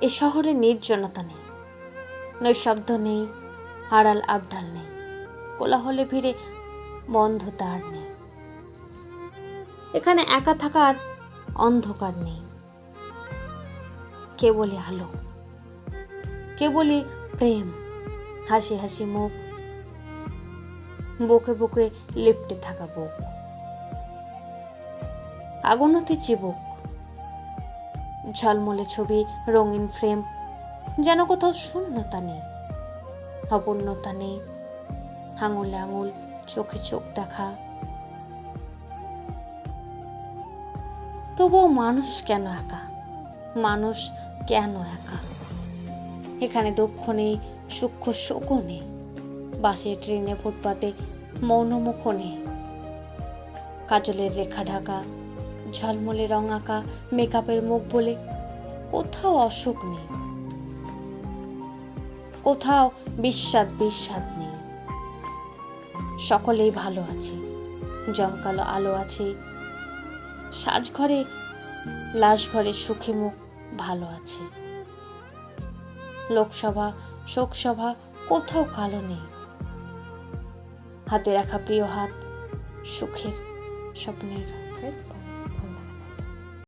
এ শহরে নির্জনতা নেই। নৈশব্দ নেই আড়াল আবডাল নেই, কোলাহলে ভিড়ে বন্ধ তার নেই। এখানে একা থাকার অন্ধকার নেই। কেবলই আলো, কেবলই প্রেম, হাসি হাসি মুখ, বুকে বুকে লিপটে থাকা বুক। আগুনতি চিবুক ঝলমলে ছবি, রঙিন ফ্রেম, যেন কোথাও শূন্যতা নেই, অপূর্ণতা নেই, আঙুলে আঙুল, চোখে চোখ দেখা। তবুও মানুষ কেন একা? মানুষ কেন একা? এখানে দুঃখ নেই সূক্ষ্ম শোকও নেই, বাসে, ট্রেনে, ফুটপাতে মৌনমুখ নেই। কাজলের রেখা ঢাকা ঝলমলে রং আঁকা মেকআপের মুখ বলে কোথাও অসুখ নেই। কোথাও বিস্বাদ বিস্বাদ নেই। সকলেই ভালো আছে, জমকালো আলো আছে। সাজঘরে লাশ ঘরে সুখী মুখ ভালো আছে। লোকসভা, শোকসভা কোথাও কালো নেই। হাতে রাখা প্রিয় হাত সুখের স্বপ্নের